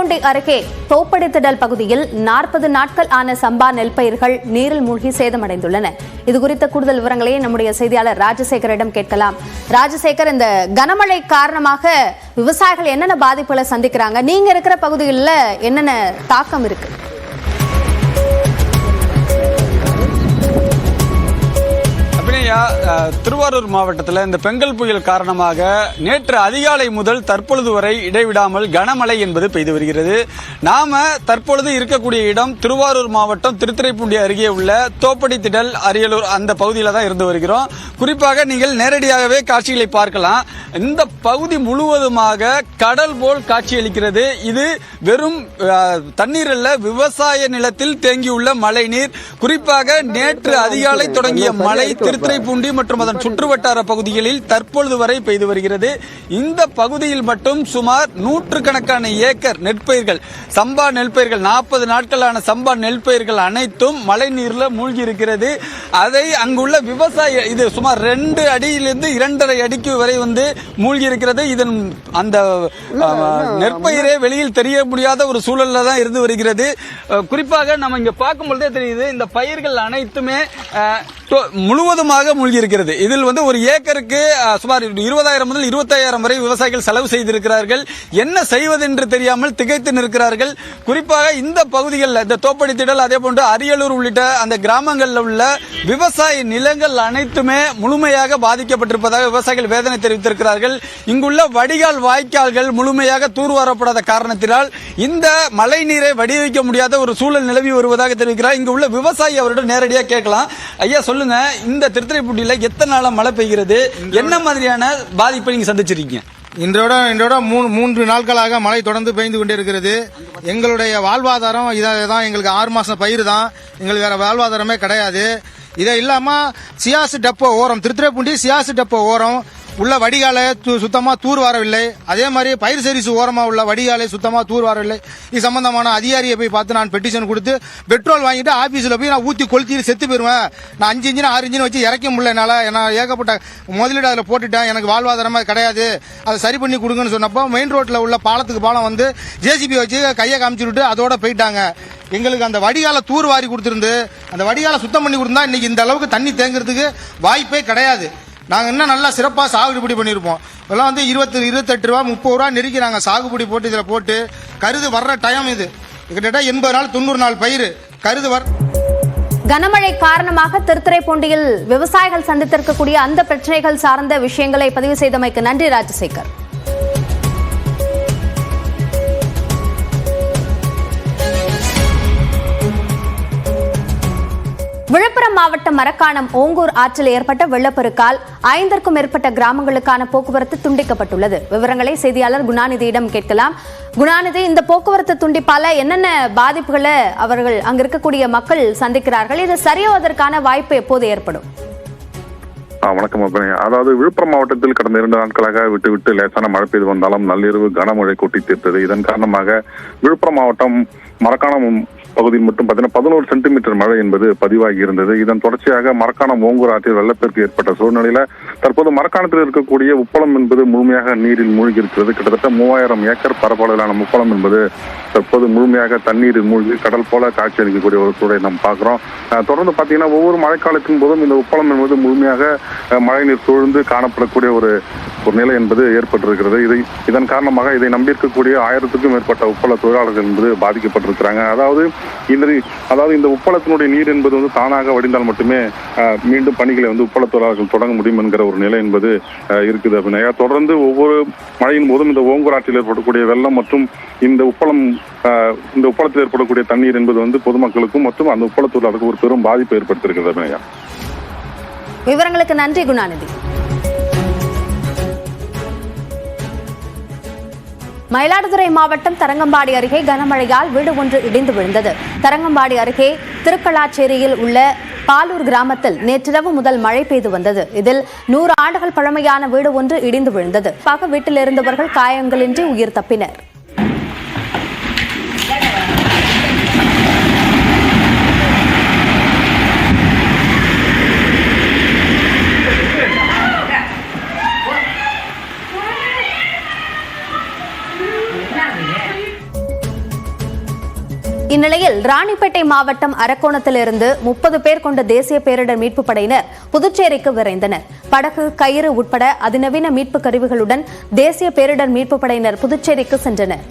திருத்துறைப்பூண்டி அருகே தோப்படித்திடல் பகுதியில் நாற்பது நாட்கள் ஆன சம்பா நெல் பயிர்கள் நீரில் மூழ்கி சேதமடைந்துள்ளன. இது குறித்த கூடுதல் விவரங்களை நம்முடைய செய்தியாளர் ராஜசேகரிடம் கேட்கலாம். ராஜசேகர் இந்த கனமழை காரணமாக விவசாயிகள் என்னென்ன பாதிப்புகளை சந்திக்கிறாங்க? நீங்க இருக்கிற பகுதிகளில் என்னென்ன தாக்கம் இருக்கு? திருவாரூர் மாவட்டத்தில் இந்த பெங்கல் புயல் காரணமாக நேற்று அதிகாலை முதல் தற்பொழுது வரை இடைவிடாமல் கனமழை என்பது பெய்து வருகிறது. நாம தற்பொழுது இருக்கக்கூடிய இடம் திருவாரூர் மாவட்டம் திருத்துறைப்பூண்டி அருகே உள்ள தோப்படி திடல் அரியலூர் அந்த பகுதியில் தான் இருந்து வருகிறோம். குறிப்பாக நீங்கள் நேரடியாகவே காட்சிகளை பார்க்கலாம். இந்த பகுதி முழுவதுமாக கடல் போல் காட்சியளிக்கிறது. இது வெறும் தண்ணீர் அல்ல விவசாய நிலத்தில் தேங்கியுள்ள மழை நீர் குறிப்பாக நேற்று அதிகாலை தொடங்கிய மழை திருத்துறைப்பூண்டி மற்றும் அதன் சுற்றுவட்டார பகுதிகளில் தற்பொழுது வரை பெய்து வருகிறது. இந்த பகுதியில் மட்டும் சுமார் நூற்றுக்கணக்கான ஏக்கர் நெற்பயிர்கள் சம்பா நெற்பயிர்கள் நாற்பது நாட்களான சம்பா நெற்பயிர்கள் அனைத்தும் மழை நீர்ல மூழ்கி இருக்கிறது அதை அங்குள்ள விவசாய இது சுமார் ரெண்டு அடியிலிருந்து இரண்டரை அடிக்கு வரை வந்து மூழ்கி இருக்கிறது இதன் அந்த நெற்பயிரே வெளியில் தெரிய முடியாத ஒரு சூழல்ல தான் இருந்து வருகிறது. குறிப்பாக நம்ம இங்க பார்க்கும் பொழுதே தெரியுது இந்த பயிர்கள் அனைத்துமே முழுவதுமாக மூழ்கி இருக்கிறது இதில் வந்து ஒரு ஏக்கருக்கு சுமார் இருபதாயிரம் முதல் இருபத்தாயிரம் வரை விவசாயிகள் செலவு செய்திருக்கிறார்கள். என்ன செய்வதென்று தெரியாமல் திகைத்து நிற்கிறார்கள். குறிப்பாக இந்த பகுதிகளில் இந்த தோப்படி திடல் அதே போன்று அரியலூர் உள்ளிட்ட அந்த கிராமங்களில் உள்ள விவசாய நிலங்கள் அனைத்துமே முழுமையாக பாதிக்கப்பட்டிருப்பதாக விவசாயிகள் வேதனை தெரிவித்திருக்கிறார்கள். இங்குள்ள வடிகால் வாய்க்கால்கள் முழுமையாக தூர்வாரப்படாத காரணத்தினால் இந்த மழை நீரை வடிவமைக்க முடியாத ஒரு சூழல் நிலவி வருவதாக தெரிவிக்கிறார். இங்கு உள்ள விவசாயி அவரிடம் நேரடியாக கேட்கலாம். ஐயா சொல்லுங்க இந்த திருத்துறைப்பூண்டியில எத்தனை நாளா மழை பெய்கிறது? என்ன மாதிரியான பாதிப்பை நீங்க சந்திச்சிருக்கீங்க? இன்றோட இன்றோட மூணு மூன்று நாட்களாக மழை தொடர்ந்து பெய்து கொண்டே இருக்கிறது எங்களுடைய வாழ்வாதாரம் இதை தான் எங்களுக்கு ஆறு மாசம் பயிர் தான். எங்களுக்கு வேற வாழ்வாதாரமே கிடையாது. இதை இல்லாம சியாசு டப்போ ஓரம் திருத்துறைப்பூண்டி சியாசு டப்போ ஓரம் உள்ள வடிகால சுத்தமாக சுத்தமா தூர் வரவில்லை. அதே மாதிரி பயிர் சரிசு ஓரமா உள்ள வடிகாலை சுத்தமா தூர் வரவில்லை. இது சம்பந்தமான அதிகாரியை போய் பார்த்து நான் பெட்டிஷன் கொடுத்து பெட்ரோல் வாங்கிட்டு ஆபீஸ்ல போய் நான் ஊத்தி கொளுத்திட்டு செத்து போயிருவேன். நான் அஞ்சு இன்ஜின் ஆறு இன்ஜின் வச்சு இறக்க முடியல என்னால. நான் ஏகப்பட்ட முதலீடு அதில் போட்டுட்டேன். எனக்கு வாழ்வாதாரமாக கிடையாது. அதை சரி பண்ணி கொடுங்கன்னு சொன்னப்போ மெயின் ரோட்ல உள்ள பாலத்துக்கு பாலம் வந்து ஜேசிபி வச்சு கையை காமிச்சு விட்டு அதோட போயிட்டாங்க. எங்களுக்கு அந்த வடிகால தூர் வாரி கொடுத்துருந்து அந்த வடிகால சுத்தம் பண்ணி கொடுத்தா இன்னைக்கு இந்த அளவுக்கு தண்ணி தேங்குறதுக்கு வாய்ப்பே கிடையாது. நாங்கள் இன்னும் நல்லா சிறப்பாக சாகுபடி பண்ணியிருப்போம் இதெல்லாம் வந்து இருபத்தி இருபத்தெட்டு ரூபா முப்பது ரூபா நெருக்கி நாங்கள் சாகுபடி போட்டு இதில் போட்டு கருது வர்ற டைம் இது. கிட்டத்தட்ட எண்பது நாள் தொண்ணூறு நாள் பயிர் கருது வர் கனமழை காரணமாக திருத்துறைப்பூண்டியில் விவசாயிகள் சந்தித்திருக்கக்கூடிய அந்த பிரச்சனைகள் சார்ந்த விஷயங்களை பதிவு செய்தமைக்கு நன்றி ராஜசேகர். மாவட்டம் மரக்காணம் ஓங்கூர் ஆற்றில் ஏற்பட்ட வெள்ளப்பெருக்கால் ஐந்திற்கும் மேற்பட்ட கிராமங்களுக்கான போக்குவரத்து துண்டிக்கப்பட்டுள்ளது. விவரங்களை செய்தியாளர் குணாநிதியிடம் கேட்கலாம். குணாநிதி இந்த போக்குவரத்து துண்டிப்பால என்னென்ன பாதிப்புகளை அவர்கள் அங்க இருக்கக்கூடிய மக்கள் சந்திக்கிறார்கள்? இது சரியாவதற்கான வாய்ப்பு எப்போது ஏற்படும்? வணக்கம் அதாவது விழுப்புரம் மாவட்டத்தில் கடந்த இரண்டு நாட்களாக விட்டு விட்டு லேசான மழை பெய்து வந்தாலும் நள்ளிரவு கனமழை கொட்டி தீர்த்தது. இதன் காரணமாக விழுப்புரம் மாவட்டம் மரக்காணம் பகுதியில் மட்டும் பார்த்தீங்கன்னா பதினோரு சென்டிமீட்டர் மழை என்பது பதிவாகி இருந்தது. இதன் தொடர்ச்சியாக மரக்காணம் ஓங்கூர் ஆற்றில் வெள்ளப்பெருக்கு ஏற்பட்ட சூழ்நிலையில தற்போது மரக்காணத்தில் இருக்கக்கூடிய உப்பளம் என்பது முழுமையாக நீரில் மூழ்கி இருக்கிறது கிட்டத்தட்ட மூவாயிரம் ஏக்கர் பரப்பளவிலான உப்பளம் என்பது தற்போது முழுமையாக தண்ணீரில் மூழ்கி கடல் போல காட்சி அளிக்கக்கூடிய ஒரு சூழலை நாம் பார்க்கிறோம். தொடர்ந்து பார்த்தீங்கன்னா ஒவ்வொரு மழைக்காலத்தின் போதும் இந்த உப்பளம் என்பது முழுமையாக மழைநீர் சூழ்ந்து காணப்படக்கூடிய ஒரு ஒரு நிலை என்பது ஏற்பட்டிருக்கிறது. இதை இதன் காரணமாக இதை நம்பியிருக்கக்கூடிய ஆயிரத்துக்கும் மேற்பட்ட உப்பள தொழிலாளர்கள் என்பது பாதிக்கப்பட்டிருக்கிறாங்க. அதாவது இந்த அதாவது இந்த உப்பளத்தினுடைய நீர் என்பது வந்து தானாக வடிந்தால் மட்டுமே மீண்டும் பணிகளை வந்து உப்பள தொழிலாளர்கள் தொடங்க முடியும் என்கிற ஒரு நிலை என்பது இருக்குது அப்படின்னா தொடர்ந்து ஒவ்வொரு மழையின் போதும் இந்த ஓங்கூர் ஆற்றில் ஏற்படக்கூடிய வெள்ளம் மற்றும் இந்த உப்பளம் இந்த உப்பளத்தில் ஏற்படக்கூடிய தண்ணீர் என்பது வந்து பொதுமக்களுக்கும் மற்றும் அந்த உப்பள தொழிலாளர்களுக்கு ஒரு பெரும் பாதிப்பு ஏற்படுத்தியிருக்கிறது அப்படின்னா விவரங்களுக்கு நன்றி குணாநிதி. மயிலாடுதுறை மாவட்டம் தரங்கம்பாடி அருகே கனமழையால் வீடு ஒன்று இடிந்து விழுந்தது. தரங்கம்பாடி அருகே திருக்கலாச்சேரியில் உள்ள பாலூர் கிராமத்தில் நேற்றிரவு முதல் மழை பெய்து வந்தது. இதில் நூறு ஆண்டுகள் பழமையான வீடு ஒன்று இடிந்து விழுந்தது. பக வீட்டில் இருந்தவர்கள் காயங்களின்றி உயிர் தப்பினர். இந்நிலையில் ராணிப்பேட்டை மாவட்டம் அரக்கோணத்திலிருந்து முப்பது பேர் கொண்ட தேசிய பேரிடர் மீட்புப் படையினர் புதுச்சேரிக்கு விரைந்தனர். படகு கயிறு உட்பட அதிநவீன மீட்பு கருவிகளுடன் தேசிய பேரிடர் மீட்புப் படையினர் புதுச்சேரிக்கு சென்றனர்.